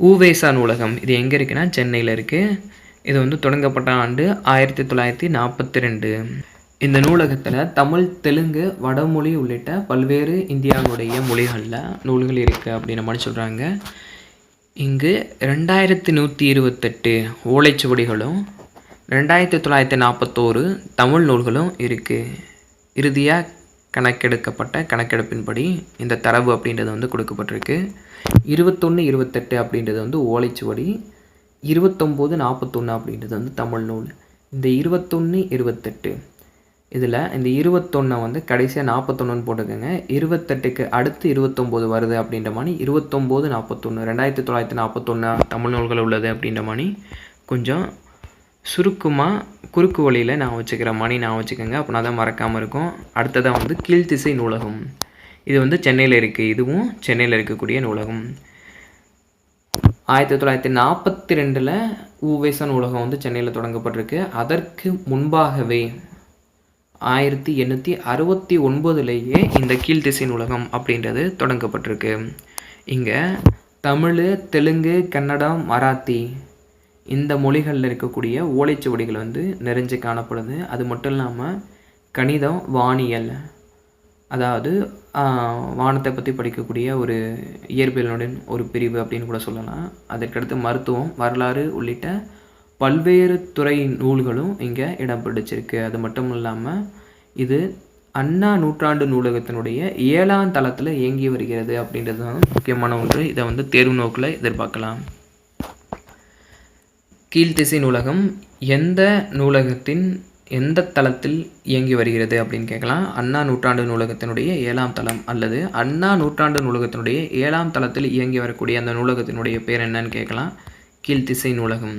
ஊவேசா நூலகம் இது எங்கே இருக்குன்னா சென்னையில் இருக்குது இது வந்து தொடங்கப்பட்ட ஆண்டு ஆயிரத்தி தொள்ளாயிரத்தி நாற்பத்தி ரெண்டு இந்த நூலகத்தில் தமிழ் தெலுங்கு வடமொழி உள்ளிட்ட பல்வேறு இந்தியாவுடைய மொழிகளில் நூல்கள் இருக்குது அப்படின்ற மாதிரி சொல்கிறாங்க இங்கு ரெண்டாயிரத்தி நூற்றி இருபத்தெட்டு ஓலைச்சுவடிகளும் ரெண்டாயிரத்தி தொள்ளாயிரத்தி நாற்பத்தோரு தமிழ் நூல்களும் இருக்குது இறுதியாக கணக்கெடுக்கப்பட்ட கணக்கெடுப்பின்படி இந்த தரவு அப்படின்றது வந்து கொடுக்கப்பட்டிருக்கு. இருபத்தொன்று இருபத்தெட்டு அப்படின்றது வந்து ஓலைச்சுவடி இருபத்தொம்போது நாற்பத்தொன்று அப்படின்றது வந்து தமிழ் நூல். இந்த இருபத்தொன்று இருபத்தெட்டு இதில் இந்த இருபத்தொன்னை வந்து கடைசியாக நாற்பத்தொன்னுன்னு போட்டுக்கோங்க இருபத்தெட்டுக்கு அடுத்து இருபத்தொம்போது வருது அப்படின்ற மாதிரி இருபத்தொம்போது நாற்பத்தொன்று ரெண்டாயிரத்தி தொள்ளாயிரத்தி நாற்பத்தொன்று தமிழ் நூல்கள் உள்ளது அப்படின்ற மாதிரி கொஞ்சம் சுருக்கமாக குறுக்கு வழியில் நான் வச்சுக்கிற மாதிரி நான் வச்சுக்கோங்க. அப்படின்னா தான் மறக்காமல் இருக்கும். அடுத்ததாக வந்து கீழ்த்திசை நூலகம். இது வந்து சென்னையில் இருக்குது இதுவும் சென்னையில் இருக்கக்கூடிய நூலகம் ஆயிரத்தி தொள்ளாயிரத்தி நாற்பத்தி ரெண்டில் ஊவேசா நூலகம் வந்து சென்னையில் தொடங்கப்பட்டிருக்கு. அதற்கு முன்பாகவே ஆயிரத்தி எண்ணூற்றி அறுபத்தி ஒன்பதுலேயே இந்த கீழ்த்திசை நூலகம் அப்படின்றது தொடங்கப்பட்டிருக்கு. இங்கே தமிழ் தெலுங்கு கன்னடம் மராத்தி இந்த மொழிகளில் இருக்கக்கூடிய ஓலைச்சுவடிகள் வந்து நிறைஞ்சு காணப்படுது. அது மட்டும் இல்லாமல் கணிதம் வானியல் அதாவது வானத்தை பற்றி படிக்கக்கூடிய ஒரு இயற்பியலுடன் ஒரு பிரிவு அப்படின்னு கூட சொல்லலாம். அதற்கடுத்து மருத்துவம் வரலாறு உள்ளிட்ட பல்வேறு துறை நூல்களும் இங்கே இடம் பிடிச்சிருக்கு அது மட்டும் இல்லாமல் இது அண்ணா நூற்றாண்டு நூலகத்தினுடைய ஏழாம் தளத்தில் இயங்கி வருகிறது அப்படின்றது தான் முக்கியமான ஒன்று. இதை வந்து தேர்வு நோக்கில் எதிர்பார்க்கலாம். கீழ்த்திசை நூலகம் எந்த நூலகத்தின் எந்த தளத்தில் இயங்கி வருகிறது அப்படின்னு கேட்கலாம். அண்ணா நூற்றாண்டு நூலகத்தினுடைய ஏழாம் தளம் அல்லது அண்ணா நூற்றாண்டு நூலகத்தினுடைய ஏழாம் தளத்தில் இயங்கி வரக்கூடிய அந்த நூலகத்தினுடைய பேர் என்னன்னு கேட்கலாம். கீழ்த்திசை நூலகம்.